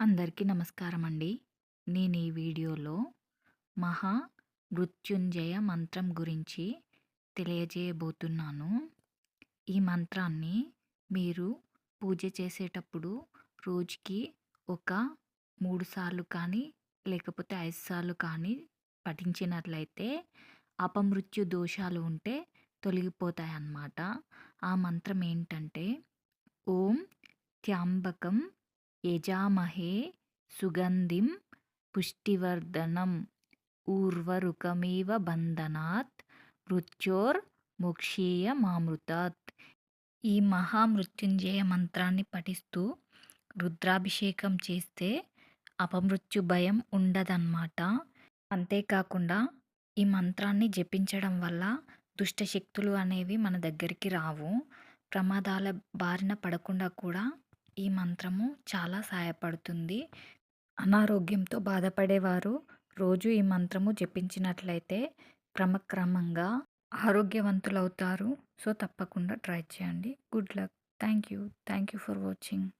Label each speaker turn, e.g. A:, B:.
A: అందరికీ నమస్కారం అండి. నేను ఈ వీడియోలో మహా మృత్యుంజయ మంత్రం గురించి తెలియజేయబోతున్నాను. ఈ మంత్రాన్ని మీరు పూజ చేసేటప్పుడు రోజుకి ఒక మూడు సార్లు కానీ, లేకపోతే ఐదు సార్లు కానీ పఠించినట్లయితే అపమృత్యు దోషాలు ఉంటే తొలగిపోతాయన్నమాట. ఆ మంత్రం ఏంటంటే ఓం త్యాంబకం యజామహే సుగంధిం పుష్టివర్ధనం ఊర్వరుకమివ బంధనాత్ మృత్యోర్ మోక్షీయ మామృతాత్ ఈ మహా మృత్యుంజయ మంత్రాన్ని పఠిస్తూ రుద్రాభిషేకం చేస్తే అపమృత్యు భయం ఉండదన్నమాట. అంతేకాకుండా ఈ మంత్రాన్ని జపించడం వల్ల దుష్ట శక్తులు అనేవి మన దగ్గరికి రావు. ప్రమాదాల బారిన పడకుండా కూడా ఈ మంత్రము చాలా సహాయపడుతుంది. అనారోగ్యంతో బాధపడేవారు రోజు ఈ మంత్రము జపించినట్లయితే క్రమక్రమంగా ఆరోగ్యవంతులవుతారు. సో, తప్పకుండా ట్రై చేయండి. Good luck. Thank you. Thank you for watching.